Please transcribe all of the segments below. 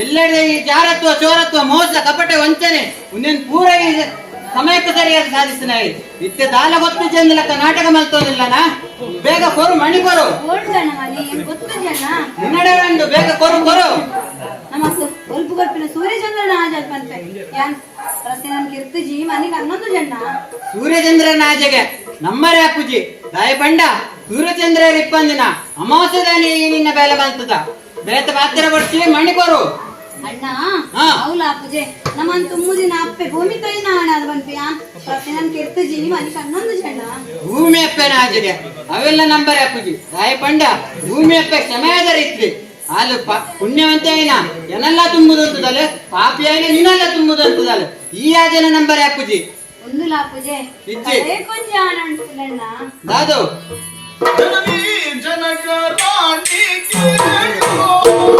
ಎಲ್ಲೆಡೆ ಈ ಜಾರತ್ವ ಚೋರತ್ವ ಮೋಸ ಕಪಟ ವಂಚನೆ ಪೂರ ಸಮಯಕ್ಕೆ ಸರಿಯಾಗಿ ಸಾಧಿಸಿನಾಯಿ ಇತ್ತೆ ದಾಲ ಗೊತ್ತು ಚೆಂದಿಲಕ್ಕ ನಾಟಕ ಮಲ್ತೋದಿಲ್ಲನ? ಬೇಗ ಕೊರು ಮಣಿ ಕೊರು. ನನ್ನಡರಂಡು ಬೇಗ ಕೊರು ಕೊರು. ನಮ್ಮ ಸ್ವಲ್ಪ ಗೊತ್ತಿಲ್ಲ ಸೂರ್ಯಚಂದ್ರನ ಆಜಾದ್ ಪಂತೆ ಯಾನ್? ರಸ್ತೆ ನಮ್ಗೆ ಇರ್ತಜಿ ಮನೆಗೆ ಹನ್ನೊಂದು ಜನ. ಸೂರ್ಯಚಂದ್ರನ ಆಜೆಗೆ ನಮ್ಮರೇ ಅಪ್ಪುಜಿ ದಾಯ ಬಂಡ. ಸೂರ್ಯಚಂದ್ರ ಇಪ್ಪಂದಿನ. ಅಮಾವಾಸ್ಯ ದಾನಿ ನಿನ್ನ ಬೇಲೆ ಬಂತದ. ಬೇತ ಪಾತ್ರ ಬರ್ತೀವಿ ಮಣಿ ಕೊರು. ಅಣ್ಣ ಹೌಲ ಅಪ್ಪುಜೆ ನಮ್ಮನ್ ತುಮ್ಮುದಿನ ಅಪ್ಪೆ ಭೂಮಿ ತೈನ ಅಣ್ಣ ಅದು ಪ್ರತಿ ನಮ್ ಕೆತ್ತಜಿ ಕಿರ್ತಜಿ ಅಲ್ಲಿ ಹನ್ನೊಂದು ಜನ ಭೂಮಿ ಅಪ್ಪನ ಆಜೆಗೆ ಅವೆಲ್ಲ ನಂಬರ್ ಅಪ್ಪುಜಿ. ತಾಯಿ ಪಂಡ ಭೂಮಿ ಅಪ್ಪ ಕ್ಷಮೆಯಾದ ರೀತಿ ಆಲು ಪ- ಪುಣ್ಯವಂತ ಏನ? ಎನೆಲ್ಲ ತುಂಬುದಂತದಲ್ಲ? ಪಾಪಿ ಆಯ್ನ ನೀನೆಲ್ಲ ತುಂಬುದಂತದಲ್ಲ? ಈ ಆಜನ ನಂಬರ್ ಅಪ್ಪುಜಿ. ಒಂದು ಲಾಪುಜೆ. ಇಜ್ಜಿ. ಅಣ್ಣ ದಾದು. ಜನನಿ ಜನಕ ರಾಣಿ ಕೇಳು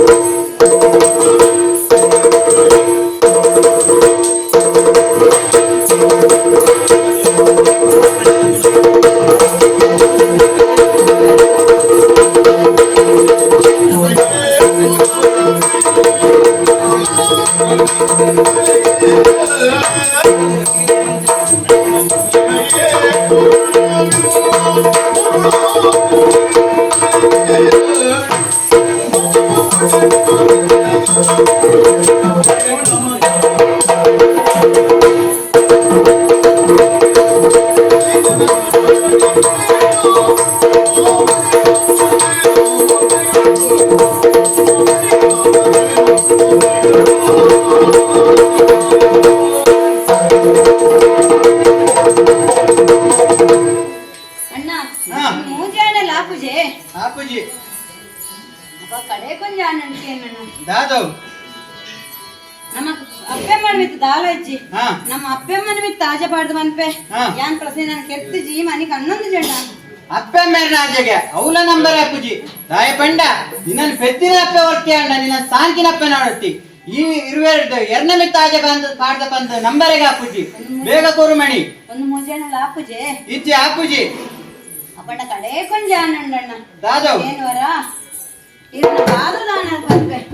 ರಾಣಿ ಅಣ್ಣ ಅಪ್ಪುಜಿ ಅಪ್ಪ ಕಡೆ ಕೊಂಚ ಅಣ್ಣ ದಾದು ನಮ್ಮ ಅಪ್ಪೆ ಮಾಡ್ಬಿತ್ತು ದಾಲ ಇಜ್ಜಿ ಹಾ. ನಮ್ಮ ಅಪ್ಪೆ ಮನೆ ತಾಜಾ ಪಾಡ್ದ ಮನ್ಪೆ. ಹಾ. ಯಾನ್ ಪ್ರಸನ್ನ ಕೆರ್ತಜಿ ಮನೆಗೆ ಹನ್ನೊಂದು ಜನ. ಅಪ್ಪ ಮೇರ್ನ ಆಜೆಗೆ ಅವಲ ನಂಬರ್ ಅಪ್ಪುಜಿ ದಾಯ ಬಂಡ ನಿನ್ನ ಪೆತ್ತಿನ ಅಪ್ಪೆ ಹೊರ್ತಿ ಅಣ್ಣ ನಿನ್ನ ಸಾಂಕಿನ ಅಪ್ಪೆ ನೋಡತ್ತಿ ಈ ಇರುವೆರಡು ಎರಡನೇ ಮಿತ್ತ ಆಜೆ ಬಂದ ಪಾಡ್ದ ಬಂದ ನಂಬರಿಗೆ ಅಪ್ಪುಜಿ ಬೇಗ ಕೊರು ಮಣಿ. ಒಂದು ಮುಂಜಾನೆ ಅಣ್ಣ ಲಾ ಪೂಜೆ ಇಜ್ಜಿ ಅಪ್ಪುಜಿ ಅಪ್ಪಣ್ಣ ಕಡೆ ಕೊಂಚ ಅಣ್ಣ ದಾದು ಏನ್ವರ? ಇರ್ನ ಕಾದು ನಾನು.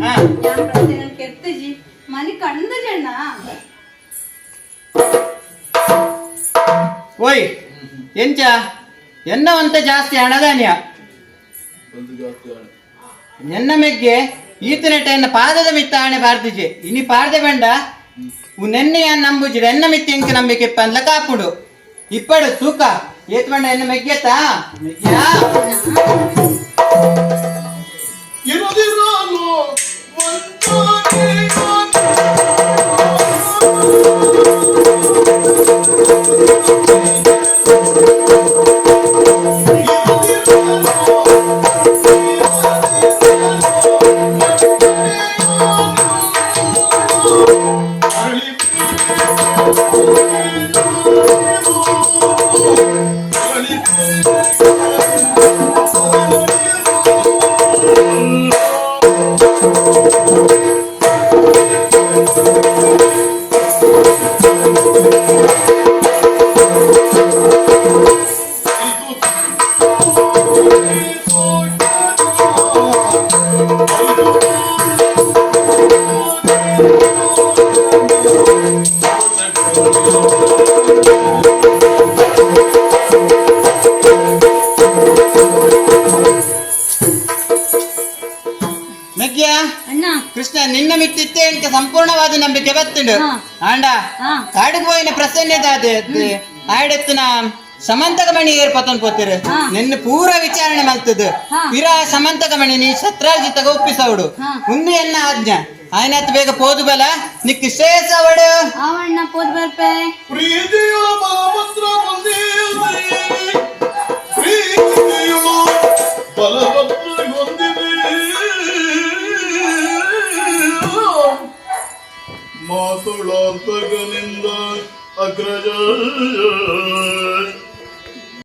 ಯಾನ್ ಪ್ರಸನ್ನ ಕೆರ್ತಜಿ ಮನೆ ಜನ ಓಯ್ ಎಂಚ? ಎನ್ನವಂತ ಜಾಸ್ತಿ ಹಣದಾನ್ಯ? ಎನ್ನ ಮೆಗ್ಗೆ? ಈತನ ಎನ್ನ ಪಾದದ ಮಿತ್ತ ಆಣೆ ಬಾರ್ದಿಜೆ. ಇನಿ ಪಾರ್ದೆ ಬಂಡ? ನೆನ್ನೆಯ ನಂಬುಜಿರ ಎನ್ನ ಮಿತ್ತ ಎಂಕ ನಂಬಿಕೆ ಪಂದ್ಲ ಕಾಪುಡು? ಇಪ್ಪಡು ತೂಕ. ಏತ್ ಬಂಡ ಎನ್ನ ಮೆಗ್ಗೆತಾ ಮೆಗ್ಗ್ಯಾ ಇರುದಿರಲು ಒಂದಾಗಿ ಕೃಷ್ಣ ನಿನ್ನ ಮಿತ್ತಿತ್ತೆ ಇಂಕ ಸಂಪೂರ್ಣವಾದ ನಂಬಿಕೆ നമ്പിക്ക പത്തുണ്ട് ആണ്ട കാട് പോയിന പ്രസന്നതാത് ಸಮಂತಕ ಸಮಂತಕಮಣಿ ಏರ್ಪತನ್ ಪೋತಿರ. ನಿನ್ನ ಪೂರ ವಿಚಾರಣೆ ಮಲ್ತದ. ಪಿರ ಸಮಂತಕಮಣಿ ನೀ ಶತ್ರಾರ್ಜಿತಗ ಒಪ್ಪಿಸವಡು ಉನ್ನಿ ಎನ್ನ ಆಜ್ಞ. ಆಯ್ನಾತ್ ಬೇಗ ಪೋದು ಬಲ. ನಿಕ್ ಶ್ರೇಯಸ್ ಅವಣ್ಣ ಪೋದು ಪ್ರೀತಿಯ ಮಾಮ തുളോർത്തകനിന്ത അഗ്രജ